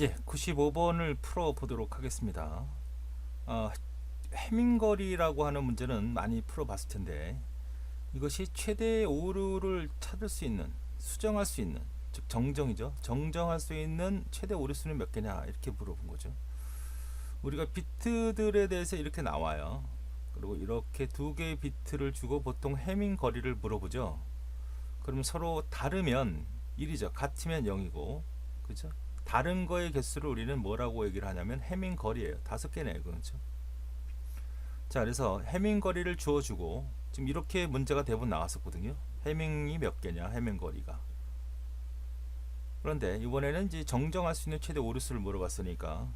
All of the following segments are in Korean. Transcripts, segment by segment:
예, 95번을 풀어 보도록 하겠습니다. 어, 해밍거리라고 하는 문제는 많이 풀어 봤을 텐데 이것이 최대 오류를 찾을 수 있는 수정할 수 있는 즉 정정이죠. 정정할 수 있는 최대 오류수는 몇 개냐 이렇게 물어본 거죠. 우리가 비트들에 대해서 이렇게 나와요. 그리고 이렇게 두 개의 비트를 주고 보통 해밍 거리를 물어보죠. 그러면 서로 다르면 1이죠. 같으면 0이고 그죠? 다른 거의 개수를 우리는 뭐라고 얘기를 하냐면 해밍 거리예요. 다섯 개네요. 그렇죠? 자, 그래서 해밍 거리를 주어 주고 지금 이렇게 문제가 대부분 나왔었거든요. 해밍이 몇 개냐? 해밍 거리가. 그런데 이번에는 이제 정정할 수 있는 최대 오류수를 물어봤으니까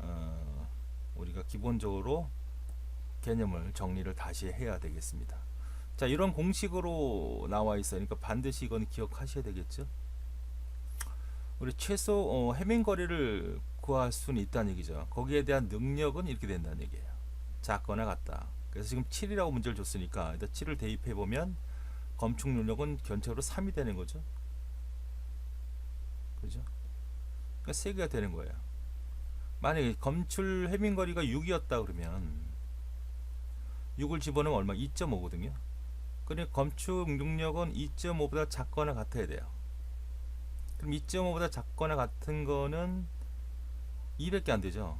어, 우리가 기본적으로 개념을 정리를 다시 해야 되겠습니다. 자, 이런 공식으로 나와. 그러니까 반드시 이건 기억하셔야 되겠죠. 우리 최소 어, 해밍 거리를 구할 수는 있다는 얘기죠. 거기에 대한 능력은 이렇게 된다는 얘기예요. 작거나 같다. 그래서 지금 7이라고 문제를 줬으니까 일단 7을 대입해 보면 검축 능력은 전체로 3이 되는 거죠. 그죠? 그러니까 3개가 되는 거예요. 만약에 검출 해밍 거리가 6이었다 그러면 6을 집어넣으면 얼마? 2.5거든요. 그러니까 검축 능력은 2.5보다 작거나 같아야 돼요. 그럼 2.5보다 작거나 같은 거는 2밖에 안 되죠.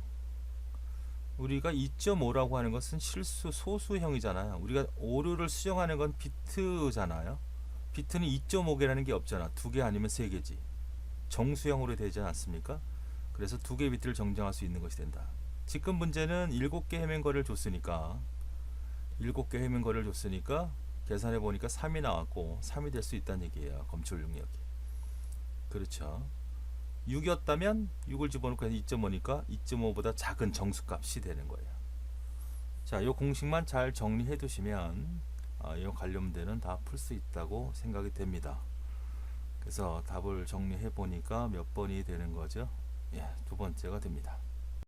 우리가 2.5라고 하는 것은 실수 소수형이잖아요. 우리가 오류를 수정하는 건 비트잖아요. 비트는 2.5개라는 게 없잖아. 두 개 아니면 세 개지. 정수형으로 되지 않습니까? 그래서 두개 비트를 정정할 수 있는 것이 된다. 지금 문제는 7개 해명거리를 줬으니까 7개 해명거리를 줬으니까 계산해 보니까 3이 나왔고 3이 될 수 있다는 얘기예요. 검출 능력이. 그렇죠. 6이었다면 6을 집어넣고 2.5니까 2.5보다 작은 정수값이 되는 거예요. 자, 이 공식만 잘 정리해 두시면 아, 이 관련되는 다 풀 수 있다고 생각이 됩니다. 그래서 답을 정리해 보니까 몇 번이 되는 거죠? 예, 두 번째가 됩니다.